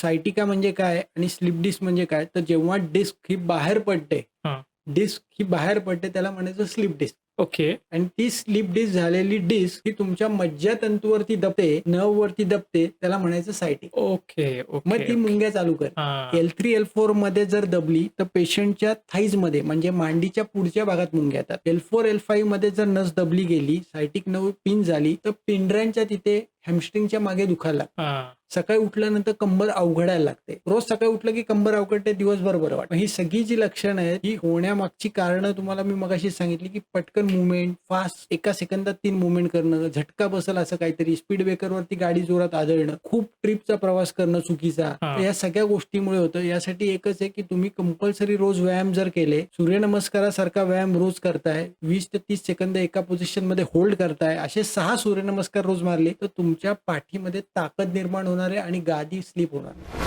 Sciatica म्हणजे काय आणि स्लिप डिस्क म्हणजे काय तर जेव्हा डिस्क ही बाहेर पडते. डिस्क ही बाहेर पडते त्याला म्हणायचं स्लिप डिस्क ओके. आणि ती स्लिप डिस्क झालेली डिस्क ही तुमच्या मज्जातंतूवरती दबते नर्व वरती दबते त्याला म्हणायचं सायटिक ओके मग ती मुंग्या चालू कर. एल थ्री एल फोरमध्ये जर दबली तर पेशंटच्या थाईजमध्ये म्हणजे मांडीच्या पुढच्या भागात मुंग्या येतात. एल फोर एल फाईव्हमध्ये जर नस दबली गेली सायटिक नऊ पिन झाली तर पिंढऱ्यांच्या तिथे हॅमस्ट्रिंगच्या मागे दुखायला. सकाळी उठल्यानंतर कंबर अवघडायला लागते. रोज सकाळी उठलं की कंबर अवघडते दिवसभर बरं वाटतं. ही सगळी जी लक्षणं आहेत ही होण्यामागची कारणं तुम्हाला मी मगाशी सांगितली की पटकन मुवमेंट फास्ट एका सेकंदात तीन मुवमेंट करणं झटका बसल असं काहीतरी स्पीड ब्रेकरवरती गाडी जोरात आदळणं खूप ट्रिपचा प्रवास करणं चुकीचा. तर या सगळ्या गोष्टीमुळे होतं यासाठी एकच आहे की तुम्ही कंपल्सरी रोज व्यायाम जर केले सूर्यनमस्कारासारखा व्यायाम रोज करताय वीस ते तीस सेकंद एका पोझिशनमध्ये होल्ड करताय असे सहा सूर्यनमस्कार रोज मारले तर तुमच्या पाठीमध्ये ताकद निर्माण होणार आहे आणि गादी स्लिप होणार.